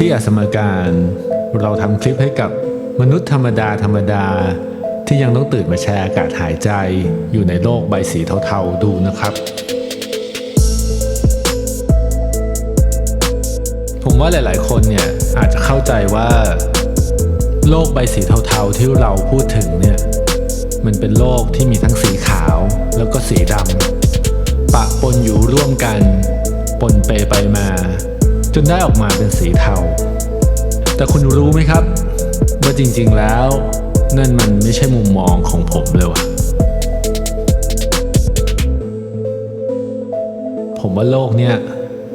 ที่อัสมการเราทำคลิปให้กับมนุษย์ธรรมดาธรรมดา ที่ยังต้องตื่นมาแชร์อากาศหายใจ อยู่ในโลกใบสีเทาๆดูนะครับ ผมว่าหลายๆ คนเนี่ยอาจจะเข้าใจว่า โลกใบสีเทาๆที่เราพูดถึงเนี่ยมันเป็นโลกที่มีทั้งสีขาวแล้วก็สีดำปะปนอยู่ร่วมกัน ปนเปไปมา จนได้ออกมาเป็นสีเทา แต่คุณรู้ไหมครับ ว่าจริงๆแล้วนั่นมันไม่ใช่มุมมองของผมเลยว่ะผมว่าโลกเนี่ย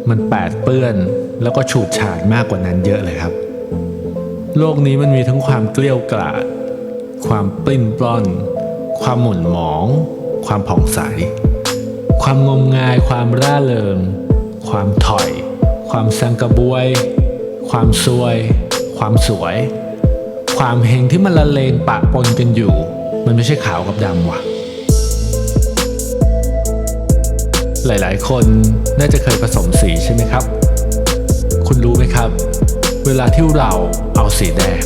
มันแปดเปื้อนแล้วก็ฉูดฉาดมากกว่านั้นเยอะเลยครับ โลกนี้มันมีทั้งความเกลี้ยวกล่อมความปลิ้นปล้อน ความหม่นหมอง ความผ่องใส ความงมงาย ความร่าเริง ความถอย ความสังกระบวย ความซวย ความสวย ความเฮงที่มันละเลงปะปนกันอยู่ มันไม่ใช่ขาวกับดำว่ะ หลายๆ คนน่าจะเคยผสมสีใช่ไหมครับ คุณรู้ไหมครับ เวลาที่เราเอาสีแดง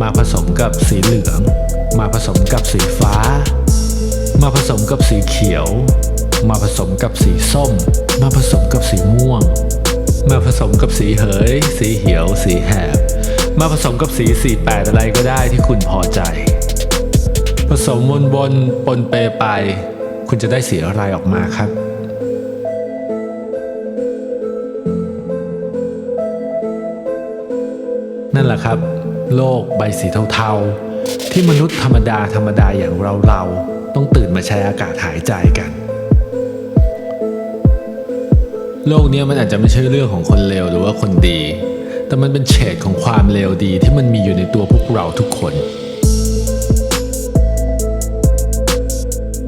มาผสมกับสีเหลือง มาผสมกับสีฟ้า มาผสมกับสีเขียว มาผสมกับสีส้ม มาผสมกับสีม่วง ผสมกับสีเหย สีเหียว สีแหบ มาผสมกับสีสีแปดอะไรก็ได้ที่คุณพอใจ ผสมวนวนๆปนเปไป คุณจะได้สีอะไรออกมาครับนั่นแหละครับ โลกใบสีเทาๆ ที่มนุษย์ธรรมดาธรรมดาอย่างเราเราต้องตื่นมาใช้อากาศหายใจกัน โลกนี้มันอาจจะไม่ใช่เรื่องของคนเลวหรือว่าคนดี แต่มันเป็นเฉดของความเลวดีที่มันมีอยู่ในตัวพวกเราทุกคน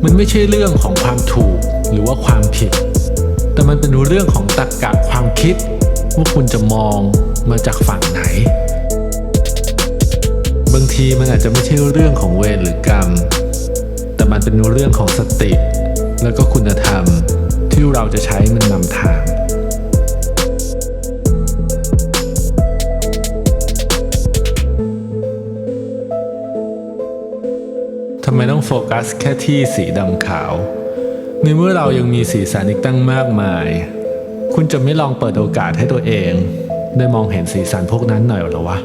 มันไม่ใช่เรื่องของความถูกหรือว่าความผิด แต่มันเป็นเรื่องของตรรกะความคิดว่าคุณจะมองมาจากฝั่งไหน บางทีมันอาจจะไม่ใช่เรื่องของเวรหรือกรรม แต่มันเป็นเรื่องของสติ แล้วก็คุณธรรม ที่เราจะใช้มันนำทาง ทำไมต้องโฟกัสแค่ที่สีดำขาว ในเมื่อเรายังมีสีสันอีกตั้งมากมาย คุณจะไม่ลองเปิดโอกาสให้ตัวเอง ได้มองเห็นสีสันพวกนั้นหน่อยหรอวะ